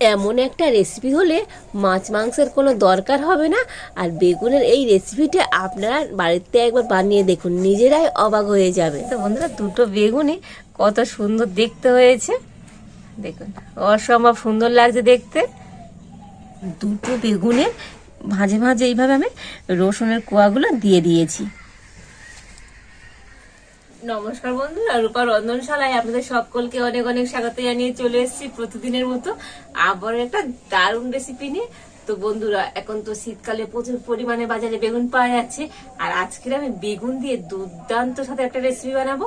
এমন একটা রেসিপি হলে মাছ মাংসের কোনো দরকার হবে না। আর বেগুনের এই রেসিপিটা আপনারা বাড়িতে একবার বানিয়ে দেখুন, নিজেরাই অবাক হয়ে যাবে। তো বন্ধুরা, দুটো বেগুনই কত সুন্দর দেখতে হয়েছে। দেখুন, অসম্ভব সুন্দর লাগছে দেখতে। দুটো বেগুনের ভাজে ভাজে এইভাবে আমি রসুনের কোয়াগুলো দিয়ে দিয়েছি। নমস্কার বন্ধুরা রূপা রন্ধনশালায় আপনাদের সকলকে অনেক অনেক স্বাগত জানিয়ে চলে এসেছি প্রতিদিনের মতো আবার একটা দারুণ রেসিপি নিয়ে। তো বন্ধুরা, এখন তো শীতকালে প্রচুর পরিমাণে বাজারে বেগুন পাওয়া যাচ্ছে, আর আজকের আমি বেগুন দিয়ে দুর্দান্ত সাথে একটা রেসিপি বানাবো।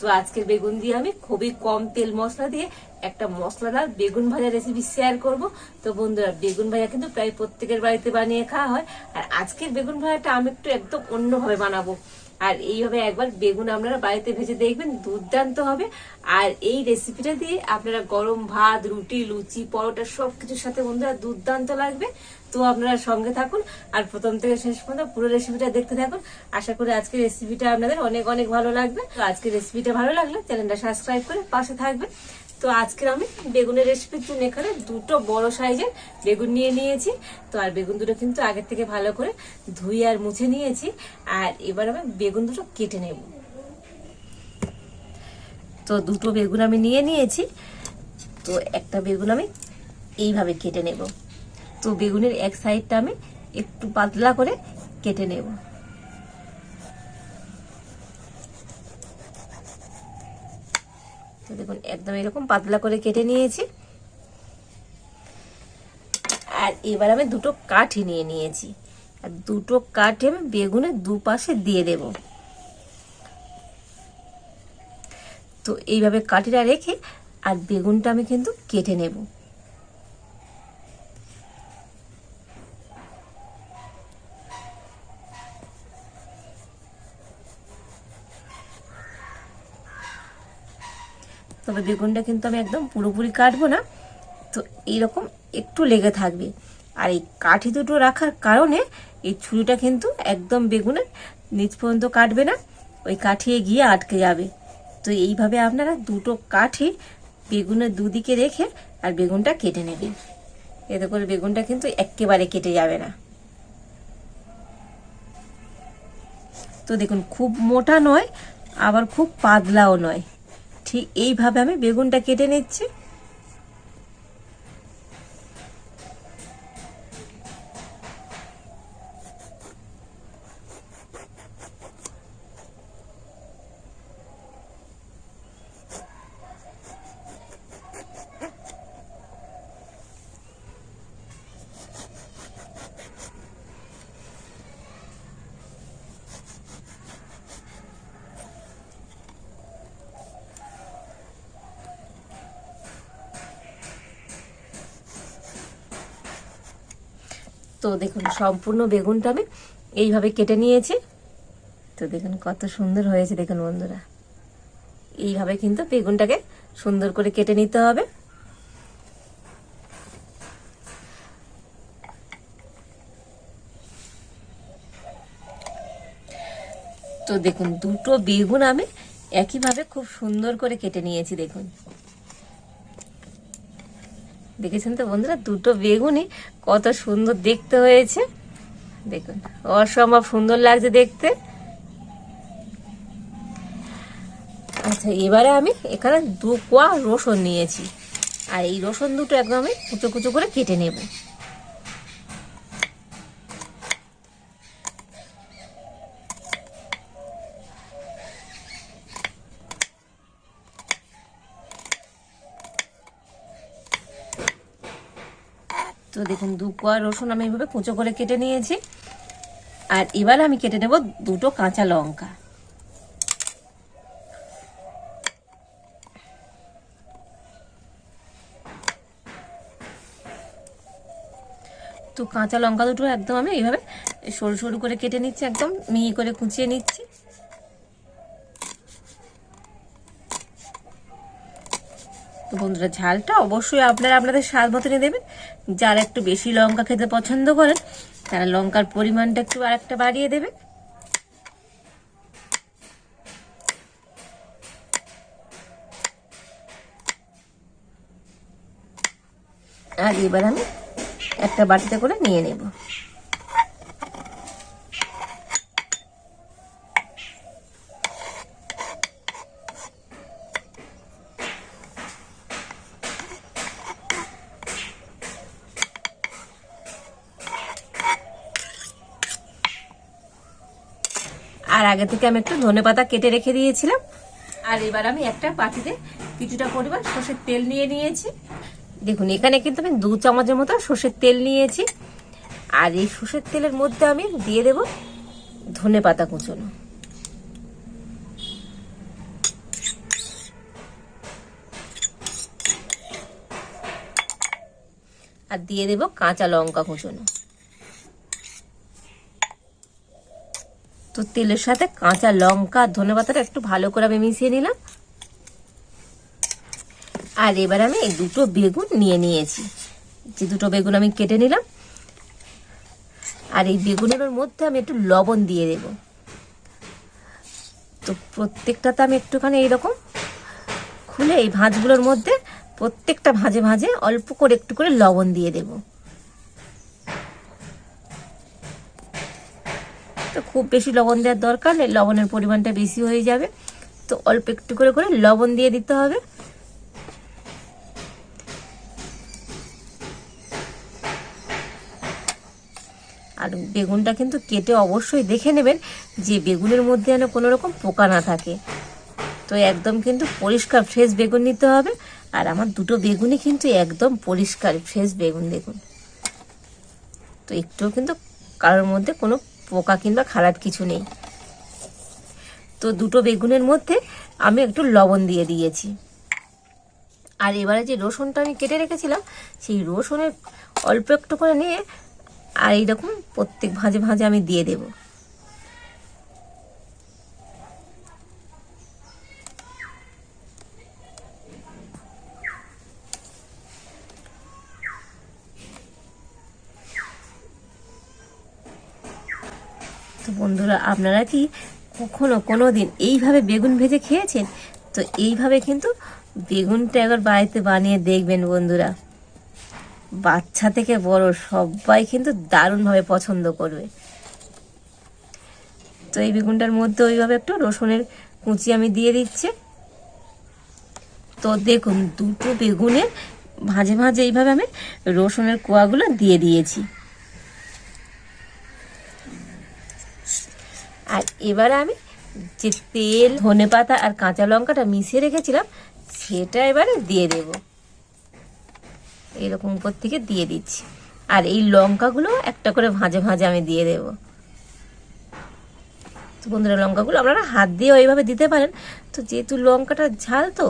তো আজকের বেগুন দিয়ে আমি খুবই কম তেল মশলা দিয়ে একটা মশলাদার বেগুন ভাজা রেসিপি শেয়ার করব। তো বন্ধুরা, বেগুন ভাজা কিন্তু প্রায় প্রত্যেকের বাড়িতে বানিয়ে খাওয়া হয়, আর আজকের বেগুন ভাজাটা আমি একটু একদম অন্যভাবে বানাবো। আর এইভাবে একবার বেগুন আপনারা বাড়িতে ভেজে দেখবেন, দুর্দান্ত হবে। আর এই রেসিপিটা দিয়ে আপনারা গরম ভাত, রুটি, লুচি, পরোটা সব কিছুর সাথে বন্ধুরা দুর্দান্ত লাগবে। তো আপনারা সঙ্গে থাকুন আর প্রথম থেকে শেষ পর্যন্ত পুরো রেসিপিটা দেখতে থাকুন। আশা করি আজকের রেসিপিটা আপনাদের অনেক অনেক ভালো লাগবে। তো রেসিপিটা ভালো লাগলে চ্যানেলটা সাবস্ক্রাইব করে পাশে থাকবে তো আজকের আমি বেগুনের রেসিপির জন্য এখানে দুটো বড় সাইজের বেগুন নিয়ে নিয়েছি। তো আর বেগুন দুটো কিন্তু আগের থেকে ভালো করে ধুয়ে আর মুছে নিয়েছি। আর এবার আমি বেগুন দুটো কেটে নেব। তো দুটো বেগুন আমি নিয়ে নিয়েছি। তো একটা বেগুন আমি এইভাবে কেটে নেব। তো বেগুনের এক সাইডটা আমি একটু পাতলা করে কেটে নেব। তো দেখুন, একদম এরকম পাতলা করে কেটে নিয়েছি। আর এবার আমি দুটো কাঠি নিয়ে নিয়েছি। আর দুটো কাঠি আমি বেগুনের দুপাশে দিয়ে দেব। তো এইভাবে কাঠিটা রেখে আর বেগুনটা আমি কিন্তু কেটে নেব। তবে বেগুনটা কিন্তু আমি একদম পুরোপুরি কাটবো না। তো এইরকম একটু লেগে থাকবে। আর এই কাঠি দুটো রাখার কারণে এই ছুরিটা কিন্তু একদম বেগুনের নিচ পর্যন্ত কাটবে না, ওই কাঠিয়ে গিয়ে আটকে যাবে। তো এইভাবে আপনারা দুটো কাঠি বেগুনের দুদিকে রেখে আর বেগুনটা কেটে নেবেন। এতে করে বেগুনটা কিন্তু একেবারে কেটে যাবে না। তো দেখুন, খুব মোটা নয়, আবার খুব পাতলাও নয়। ঠিক এইভাবে আমি বেগুনটা কেটে নিচ্ছি। তো দেখুন, সম্পূর্ণ বেগুনটা আমি এইভাবে কেটে নিয়েছি। তো দেখুন কত সুন্দর হয়েছে, দেখুন বন্ধুরা। এইভাবে কিন্তু বেগুনটাকে সুন্দর করে কেটে নিতে হবে। তো দেখুন, দুটো বেগুন আমি একইভাবে খুব সুন্দর করে কেটে নিয়েছি, দেখুন। দেখেছেন তো বন্ধুরা? দুটো বেগুনই কত সুন্দর দেখতে হয়েছে। দেখুন, অসম্ভব সুন্দর লাগছে দেখতে। আচ্ছা এবারে আমি এখানে দু কোয়া রসুন নিয়েছি। আর এই রসুন দুটো একদম আমি কুচো কুচো করে কেটে নেব। তো দেখুন, দু কোয়া রসুন আমি এইভাবে কুচো করে কেটে নিয়েছি। আর এবার আমি কেটে নেব দুটো কাঁচা লঙ্কা। তো কাঁচা লঙ্কা দুটো একদম আমি এইভাবে সরু সরু করে কেটে নিচ্ছি, একদম মিহি করে কুচিয়ে নিচ্ছি। তো বন্ধুরা, ঝালটা অবশ্যই আপনারা আপনাদের স্বাদ মতনই দেবেন। যারা একটু বেশি লঙ্কা খেতে পছন্দ করেন, তারা লঙ্কার পরিমাণটা একটু আরেকটা বাড়িয়ে দেবে আর এবার আমি একটা বাটিতে করে নিয়ে নেব আর আগে থেকে আমি একটু ধনে পাতা কেটে রেখে দিয়েছিলাম। আর এবার আমি একটা বাটিতে কিছুটা পরিমাণ সর্ষের তেল নিয়ে নিয়েছি। দেখুন এখানে কিন্তু আমি দু চামচের মতো সর্ষের তেল নিয়েছি। আর এই সর্ষের তেলের মধ্যে আমি দিয়ে দেব ধনে পাতা কুচোনো। আর দিয়ে দেব কাঁচা লঙ্কা কুচোনো। তো তেলের সাথে কাঁচা লঙ্কা আর ধনে পাতাটা একটু ভালো করে আমি মিশিয়ে নিলাম। আর এবার আমি এই দুটো বেগুন নিয়ে নিয়েছি। যে দুটো বেগুন আমি কেটে নিলাম। আর এই বেগুনের মধ্যে আমি একটু লবণ দিয়ে দেব। তো প্রত্যেকটাতে আমি একটুখানি এইরকম খুলে এই ভাঁজগুলোর মধ্যে প্রত্যেকটা ভাঁজে ভাঁজে অল্প করে একটু করে লবণ দিয়ে দেবো। তো খুব বেশি লবণ দেওয়ার দরকার নেই লবণের পরিমাণটা বেশি হয়ে যাবে। তো অল্প একটু করে করে লবণ দিয়ে দিতে হবে। আর বেগুনটা কিন্তু কেটে অবশ্যই দেখে নেবেন যে বেগুনের মধ্যে যেন কোনো রকম পোকা না থাকে। তো একদম কিন্তু পরিষ্কার, ফ্রেশ বেগুন নিতে হবে। আর আমার দুটো বেগুনই কিন্তু একদম পরিষ্কার, ফ্রেশ বেগুন, দেখুন। তো একটুও কিন্তু কারোর মধ্যে কোনো পোকা কিংবা খারাপ কিছু নেই। তো দুটো বেগুনের মধ্যে আমি একটু লবণ দিয়ে দিয়েছি। আর এবারে যে রসুনটা আমি কেটে রেখেছিলাম, সেই রসুনের অল্প একটু করে নিয়ে আর এইরকম প্রত্যেক ভাঁজে ভাঁজে আমি দিয়ে দেব। বন্ধুরা, আপনারা কি কখনো কোনো দিন এইভাবে বেগুন ভেজে খেয়েছেন? তো এইভাবে কিন্তু বেগুনটা একবার বাড়িতে বানিয়ে দেখবেন বন্ধুরা। বাচ্চা থেকে বড় সবাই কিন্তু দারুণভাবে পছন্দ করবে। তো এই বেগুনটার মধ্যে ওইভাবে একটু রসুনের কুচি আমি দিয়ে দিচ্ছি। তো দেখুন, দুটো বেগুনের ভাজে ভাজে এইভাবে আমি রসুনের কোয়াগুলো দিয়ে দিয়েছি। আর এবারে আমি যে তেল, ধনে পাতা আর কাঁচা লঙ্কাটা মিশিয়ে রেখেছিলাম, সেটা এবারে দিয়ে দেব। এরকম উপর থেকে দিয়ে দিচ্ছি। আর এই লঙ্কাগুলো একটা করে ভাজে ভাজে আমি দিয়ে দেব। তো বন্ধুরা, লঙ্কাগুলো আপনারা হাত দিয়ে ওইভাবে দিতে পারেন। তো যেহেতু লঙ্কাটা ঝাল তো,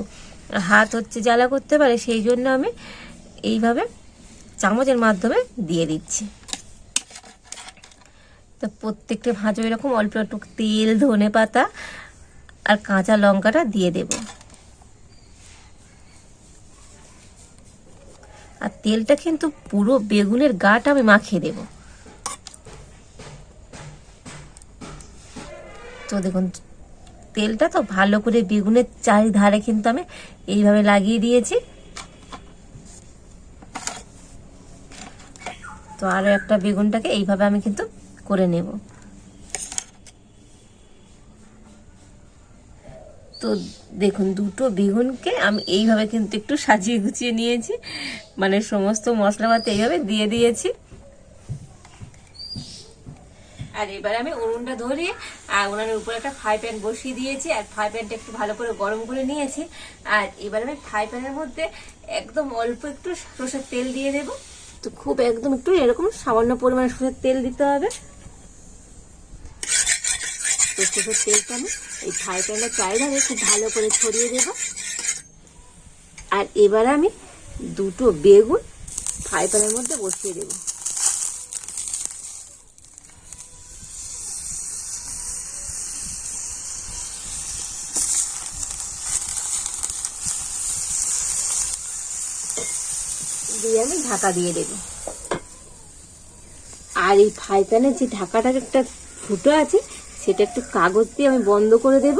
হাত হচ্ছে জ্বালা করতে পারে, সেই জন্য আমি এইভাবে চামচের মাধ্যমে দিয়ে দিচ্ছি। তো প্রত্যেকটা ভাজো এরকম অল্প একটু তেল, ধনে পাতা আর কাঁচা লঙ্কাটা দিয়ে দেব। আর তেলটা কিন্তু পুরো বেগুনের গাটা আমি মাখিয়ে দেব। তো দেখুন, তেলটা তো ভালো করে বেগুনের চারিধারে কিন্তু আমি এইভাবে লাগিয়ে দিয়েছি। তো আরও একটা বেগুনটাকে এইভাবে আমি কিন্তু করে নেব। তো দেখুন, দুটো বেগুনকে আমি এইভাবে কিন্তু একটু সাজিয়ে গুছিয়ে নিয়েছি। মানে সমস্ত মশলাপাতি এইভাবে দিয়ে দিয়েছি। আর এবার আমি উনুনটা ধরিয়ে, আর উনানের উপরে একটা ফ্রাই প্যান বসিয়ে দিয়েছি। আর ফ্রাই প্যানটা একটু ভালো করে গরম করে নিয়েছি। আর এবার আমি ফ্রাই প্যানের মধ্যে একদম অল্প একটু সর্ষের তেল দিয়ে দেব। তো খুব একদম একটু এরকম সামান্য পরিমাণে সর্ষের তেল দিতে হবে। সর্ষের তেলটা আমি এই ফ্রাই প্যানের চারিধারে খুব ভালো করে ছড়িয়ে দেব। আর এবার আমি দুটো বেগুন ফ্রাই প্যানের মধ্যে বসিয়ে দেবো। দিয়ে আমি ঢাকা দিয়ে দেব। আর এই ফ্রাই প্যানের যে ঢাকাটার একটা ফুটো আছে সেটা একটু কাগজ দিয়ে আমি বন্ধ করে দেব।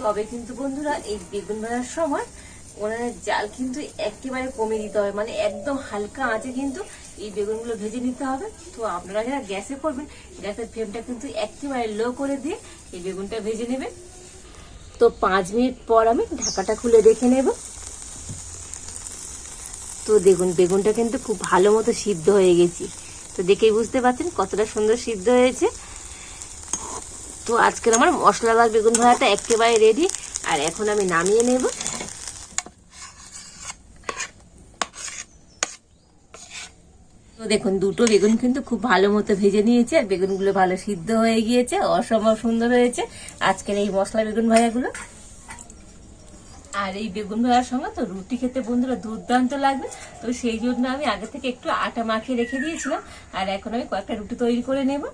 তবে কিন্তু বন্ধুরা, এই বেগুন ভাজার সময় উনানের জাল কিন্তু একেবারে কমে দিতে হবে। মানে একদম হালকা আঁচে কিন্তু এই বেগুনগুলো ভেজে নিতে হবে। তো আপনারা যারা গ্যাসে করবেন, গ্যাসের ফ্লেমটা কিন্তু একেবারে লো করে দিয়ে এই বেগুনটা ভেজে নেবেন। তো পাঁচ মিনিট পর আমি ঢাকাটা খুলে রেখে নেব। তো দেখুন, বেগুনটা কিন্তু খুব ভালো মতো সিদ্ধ হয়ে গেছি। তো দেখেই বুঝতে পারছেন কতটা সুন্দর সিদ্ধ হয়েছে। তো আজকের আমার মশলাদার বেগুন ভাজাটা একেবারে রেডি আর এখন আমি নামিয়ে নেব। তো দেখুন, দুটো বেগুন কিন্তু খুব ভালো মতো ভেজে নিয়েছে, আর বেগুনগুলো ভালো সিদ্ধ হয়ে গিয়েছে, অসম্ভব সুন্দর হয়েছে। আজকের এই মশলা বেগুন ভাজাগুলো। আর এই বেগুন ভাজার সঙ্গে তো রুটি খেতে বন্ধুরা দুর্দান্ত লাগবে। তো সেই জন্য আমি আগে থেকে একটু আটা মাখিয়ে রেখে দিয়েছিলাম, আর এখন আমি কয়েকটা রুটি তৈরি করে নেব।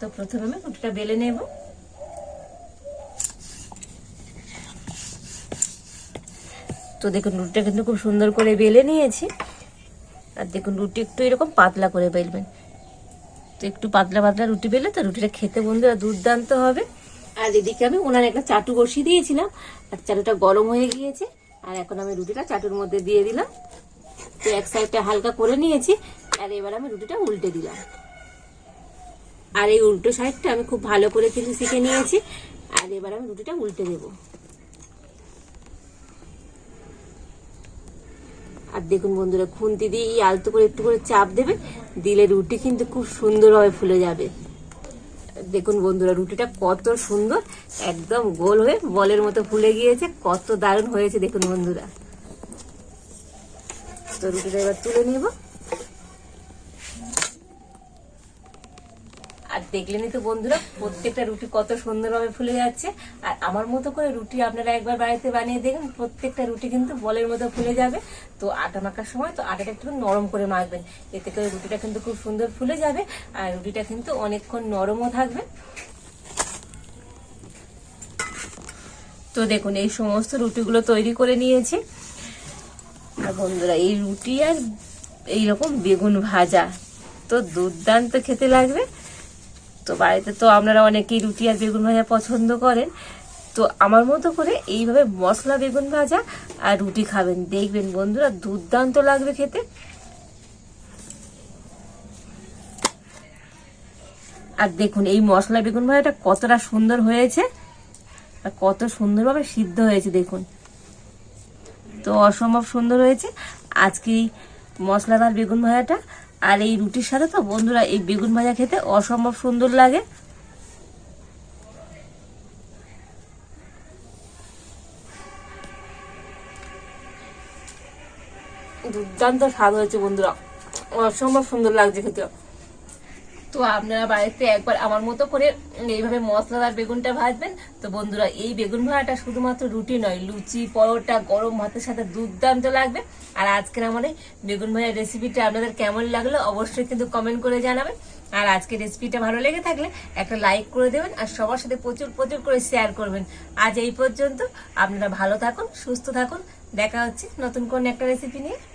তো প্রথমে আমি রুটিটা বেলে নেব। তো দেখুন, রুটিটা কিন্তু খুব সুন্দর করে বেলে নিয়েছি। আর দেখুন, রুটি একটু এরকম পাতলা করে বেলবেন। তো একটু পাতলা পাতলা রুটি বেলে তো রুটিটা খেতে বন্ধুরা দুর্দান্ত হবে। আর এদিকে আমি ওনার একটা চাটু বসিয়ে দিয়েছিলাম। আর চাটুটা গরম হয়ে গিয়েছে। আর এখন আমি রুটিটা চাটুর মধ্যে দিয়ে দিলাম। তো এক সাইডটা হালকা করে নিয়েছি। আর এবার আমি রুটিটা উল্টে দিলাম। আর এই উল্টো সাইডটা আমি খুব ভালো করে কিন্তু শিখে নিয়েছি। আর এবার আমি রুটিটা উল্টে দেবো। আর দেখুন বন্ধুরা, খুন্তি দিয়ে এই আলতো করে একটু করে চাপ দেবে, দিলে রুটি কিন্তু খুব সুন্দরভাবে ফুলে যাবে। দেখুন বন্ধুরা, রুটিটা কত সুন্দর, একদম গোল হয়ে বলের মতো ফুলে গিয়েছে, কত দারুণ হয়েছে দেখুন বন্ধুরা। তো রুটিটা এবার তুলে নিব। আর দেখলেনই তো বন্ধুরা, প্রত্যেকটা রুটি কত সুন্দরভাবে ফুলে যাচ্ছে। আর আমার মতো করে রুটি আপনারা একবার বাড়িতে বানিয়ে দেখুন, প্রত্যেকটা রুটি কিন্তু বলের মতো ফুলে যাবে। তো আটা মাখার সময় তো আটাটা একটু নরম করে মাখবেন। এতে করে রুটিটা কিন্তু খুব সুন্দর ফুলে যাবে আর রুটিটা কিন্তু অনেকক্ষণ নরমও থাকবে। তো দেখুন, এই সমস্ত রুটিগুলো তৈরি করে নিয়েছি। আর বন্ধুরা, এই রুটি আর এইরকম বেগুন ভাজা, তো দুর্দান্ত খেতে লাগবে। তো বাড়িতে তো আপনারা অনেকেই রুটি আর বেগুন ভাজা পছন্দ করেন। তো আমার মতো করে এইভাবে মশলা, বেগুন ভাজা আর রুটি খাবেন। দেখবেন বন্ধুরা দুর্দান্ত লাগবে খেতে। আর দেখুন, এই মশলা, বেগুন ভাজাটা কতটা সুন্দর হয়েছে আর কত সুন্দরভাবে সিদ্ধ হয়েছে, দেখুন। তো অসম্ভব সুন্দর হয়েছে। আজকে এই মশলাদার বেগুন ভাজাটা আর এই রুটির সাথে তো বন্ধুরা এই বেগুন ভাজা খেতে অসম্ভব সুন্দর লাগে। দুর্দান্ত স্বাদ হয়েছে বন্ধুরা। অসম্ভব সুন্দর লাগছে খেতে। তো আপনারা বাড়িতে একবার আমার মতো করে এইভাবে মশলাদার বেগুনটা ভাজবেন। তো বন্ধুরা, এই বেগুন ভাজাটা শুধুমাত্র রুটি নয়, লুচি, পরোটা, গরম ভাতের সাথে দুর্দান্ত লাগবে। আর আজকের আমার এই বেগুন ভাজার রেসিপিটা আপনাদের কেমন লাগল অবশ্যই কিন্তু কমেন্ট করে জানাবেন। আর আজকে রেসিপিটা ভালো লেগে থাকলে একটা লাইক করে দেবেন আর সবার সাথে প্রচুর প্রচুর করে শেয়ার করবেন। আজ এই পর্যন্ত আপনারা ভালো থাকুন, সুস্থ থাকুন। দেখা হচ্ছে নতুন কোন একটা রেসিপি নিয়ে।